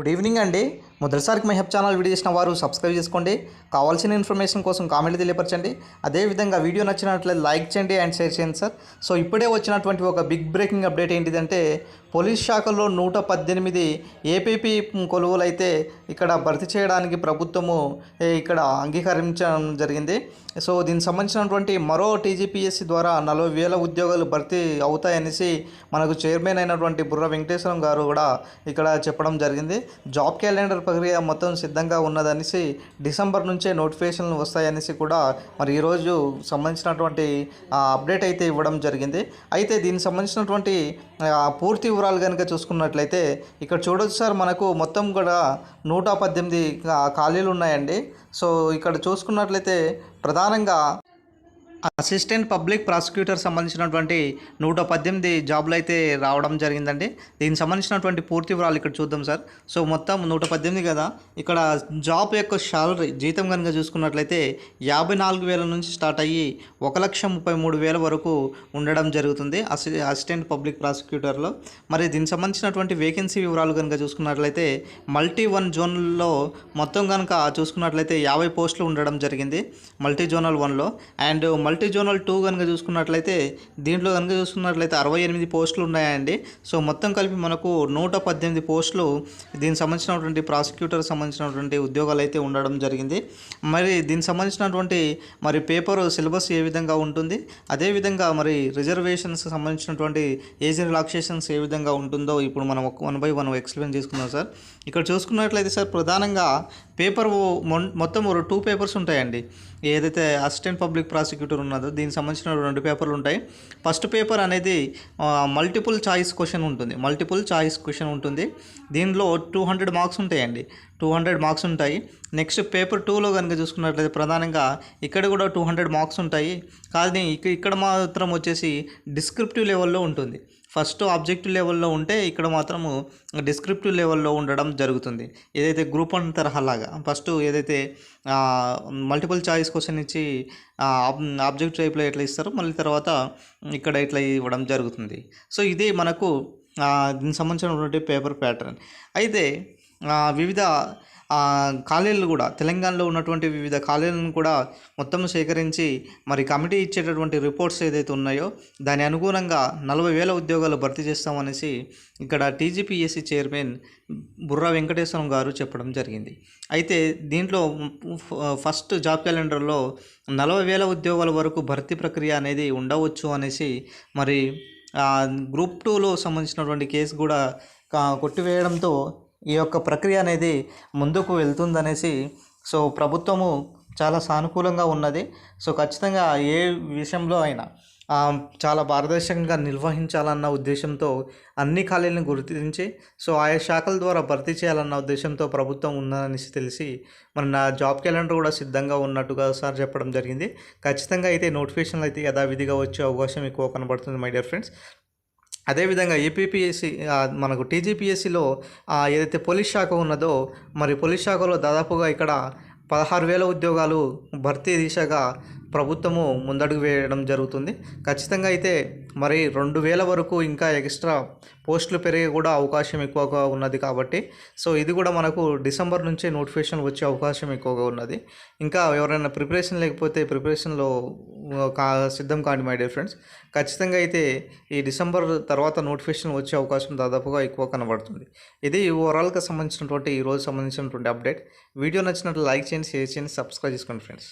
Good evening అండి మొదటిసారికి my హెప్ ఛానల్ వీడియో చేసిన వారు సబ్స్క్రైబ్ చేసుకోండి. కావాల్సిన ఇన్ఫర్మేషన్ కోసం కామెంట్ తెలియపరచండి. అదేవిధంగా వీడియో నచ్చినట్లయితే లైక్ చేయండి అండ్ షేర్ చేయండి సార్. సో ఇప్పుడే వచ్చినటువంటి ఒక బిగ్ బ్రేకింగ్ అప్డేట్ ఏంటిదంటే పోలీస్ శాఖలో నూట పద్దెనిమిది ఏపీపీ కొలువులు అయితే ఇక్కడ భర్తీ చేయడానికి ప్రభుత్వము ఇక్కడ అంగీకరించడం జరిగింది. సో దీనికి సంబంధించినటువంటి మరో టీజీపీఎస్సీ ద్వారా నలభై వేల ఉద్యోగాలు భర్తీ అవుతాయనేసి మనకు చైర్మన్ అయినటువంటి బుర్ర వెంకటేశ్వరం గారు కూడా ఇక్కడ చెప్పడం జరిగింది. జాబ్ క్యాలెండర్ ప్రక్రియ మొత్తం సిద్ధంగా ఉన్నదనేసి డిసెంబర్ నుంచే నోటిఫికేషన్లు వస్తాయనేసి కూడా మరి ఈరోజు సంబంధించినటువంటి అప్డేట్ అయితే ఇవ్వడం జరిగింది. అయితే దీనికి సంబంధించినటువంటి పూర్తి వివరాలు కనుక చూసుకున్నట్లయితే ఇక్కడ చూడొచ్చు సార్ మనకు మొత్తం కూడా నూట పద్దెనిమిది ఖాళీలు ఉన్నాయండి. సో ఇక్కడ చూసుకున్నట్లయితే ప్రధానంగా అసిస్టెంట్ పబ్లిక్ ప్రాసిక్యూటర్ సంబంధించినటువంటి నూట పద్దెనిమిది జాబులు అయితే రావడం జరిగిందండి. దీనికి సంబంధించినటువంటి పూర్తి వివరాలు ఇక్కడ చూద్దాం సార్. సో మొత్తం నూట పద్దెనిమిది కదా. ఇక్కడ జాబ్ యొక్క శాలరీ జీతం కనుక చూసుకున్నట్లయితే యాభై నాలుగు వేల నుంచి స్టార్ట్ అయ్యి ఒక లక్ష ముప్పై మూడు వేల వరకు ఉండడం జరుగుతుంది అసి అసిస్టెంట్ పబ్లిక్ ప్రాసిక్యూటర్లో. మరి దీనికి సంబంధించినటువంటి వేకెన్సీ వివరాలు కనుక చూసుకున్నట్లయితే మల్టీ వన్ జోన్లో మొత్తం కనుక చూసుకున్నట్లయితే యాభై పోస్టులు ఉండడం జరిగింది. మల్టీ జోనల్ వన్లో. అండ్ మల్టీ జోనల్ టూ కనుక చూసుకున్నట్లయితే దీంట్లో కనుక చూసుకున్నట్లయితే అరవై ఎనిమిది పోస్టులు ఉన్నాయండి. సో మొత్తం కలిపి మనకు నూట పద్దెనిమిది పోస్టులు దీనికి సంబంధించినటువంటి ప్రాసిక్యూటర్ సంబంధించినటువంటి ఉద్యోగాలు అయితే ఉండడం జరిగింది. మరి దీనికి సంబంధించినటువంటి మరి పేపర్ సిలబస్ ఏ విధంగా ఉంటుంది? అదేవిధంగా మరి రిజర్వేషన్స్ సంబంధించినటువంటి ఏజ్ రిలాక్సేషన్స్ ఏ విధంగా ఉంటుందో ఇప్పుడు మనం వన్ బై వన్ ఎక్స్ప్లెయిన్ చేసుకుందాం సార్. ఇక్కడ చూసుకున్నట్లయితే సార్ ప్రధానంగా పేపర్ మొత్తం టూ పేపర్స్ ఉంటాయండి. ఏదైతే అసిస్టెంట్ పబ్లిక్ ప్రాసిక్యూటర్ ఉన్నదో దీనికి సంబంధించిన రెండు పేపర్లు ఉంటాయి. ఫస్ట్ పేపర్ అనేది మల్టిపుల్ చాయిస్ క్వశ్చన్ ఉంటుంది. మల్టిపుల్ చాయిస్ క్వశ్చన్ ఉంటుంది. దీనిలో టూ హండ్రెడ్ మార్క్స్ ఉంటాయండి. టూ హండ్రెడ్ మార్క్స్ ఉంటాయి. నెక్స్ట్ పేపర్ టూలో కనుక చూసుకున్నట్లయితే ప్రధానంగా ఇక్కడ కూడా టూ హండ్రెడ్ మార్క్స్ ఉంటాయి. కానీ ఇక ఇక్కడ మాత్రం వచ్చేసి డిస్క్రిప్టివ్ లెవెల్లో ఉంటుంది. ఫస్ట్ ఆబ్జెక్టివ్ లెవెల్లో ఉంటే ఇక్కడ మాత్రము డిస్క్రిప్టివ్ లెవెల్లో ఉండడం జరుగుతుంది. ఏదైతే గ్రూప్ వన్ తరహాలాగా ఫస్ట్ ఏదైతే మల్టిపుల్ చాయిస్ క్వశ్చన్ ఇచ్చి ఆబ్జెక్ట్ టైప్లో ఎట్లా ఇస్తారో మళ్ళీ తర్వాత ఇక్కడ ఇట్లా ఇవ్వడం జరుగుతుంది. సో ఇది మనకు దీనికి సంబంధించినటువంటి పేపర్ ప్యాటర్న్. అయితే వివిధ ఆ, కూడా తెలంగాణలో ఉన్నటువంటి వివిధ కాలేజీలను కూడా మొత్తం సేకరించి మరి కమిటీ ఇచ్చేటటువంటి రిపోర్ట్స్ ఏదైతే ఉన్నాయో దాని అనుగుణంగా నలభై వేల ఉద్యోగాలు భర్తీ చేస్తామనేసి ఇక్కడ టీజీపీఎస్సీ చైర్మన్ బుర్రా వెంకటేశ్వరం గారు చెప్పడం జరిగింది. అయితే దీంట్లో ఫస్ట్ జాబ్ క్యాలెండర్లో నలభై వేల ఉద్యోగాల వరకు భర్తీ ప్రక్రియ అనేది ఉండవచ్చు అనేసి మరి గ్రూప్ టూలో సంబంధించినటువంటి కేసు కూడా కొట్టివేయడంతో ఈ యొక్క ప్రక్రియ అనేది ముందుకు వెళ్తుందనేసి సో ప్రభుత్వము చాలా సానుకూలంగా ఉన్నది. సో ఖచ్చితంగా ఏ విషయంలో అయినా చాలా పారదర్శకంగా నిర్వహించాలన్న ఉద్దేశంతో అన్ని ఖాళీలను గుర్తించి సో ఆయా శాఖల ద్వారా భర్తీ చేయాలన్న ఉద్దేశంతో ప్రభుత్వం ఉందనేసి తెలిసి మన నా జాబ్ క్యాలెండర్ కూడా సిద్ధంగా ఉన్నట్టుగా సార్ చెప్పడం జరిగింది. ఖచ్చితంగా అయితే నోటిఫికేషన్లు అయితే యథావిధిగా వచ్చే అవకాశం ఎక్కువ కనబడుతుంది మై డియర్ ఫ్రెండ్స్. అదేవిధంగా ఏపీపీఎస్సి మనకు టీజీపీఎస్సిలో ఏదైతే పోలీస్ శాఖ ఉన్నదో మరి పోలీస్ శాఖలో దాదాపుగా ఇక్కడ పదహారు వేల ఉద్యోగాలు భర్తీ దిశగా ప్రభుత్వము ముందడుగు వేయడం జరుగుతుంది. ఖచ్చితంగా అయితే మరి రెండు వేల వరకు ఇంకా ఎక్స్ట్రా పోస్టులు పెరిగే కూడా అవకాశం ఎక్కువగా ఉన్నది కాబట్టి సో ఇది కూడా మనకు డిసెంబర్ నుంచే నోటిఫికేషన్ వచ్చే అవకాశం ఎక్కువగా ఉన్నది. ఇంకా ఎవరైనా ప్రిపరేషన్ లేకపోతే ప్రిపరేషన్లో కా సిద్ధం కాండి మై డియర్ ఫ్రెండ్స్. ఖచ్చితంగా అయితే ఈ డిసెంబర్ తర్వాత నోటిఫికేషన్ వచ్చే అవకాశం దాదాపుగా ఎక్కువ కనబడుతుంది. ఇది ఓవరాల్గా సంబంధించినటువంటి ఈ రోజు సంబంధించినటువంటి అప్డేట్. వీడియో నచ్చినట్లు లైక్ చేయండి షేర్ చేయండి సబ్స్క్రైబ్ చేసుకోండి ఫ్రెండ్స్.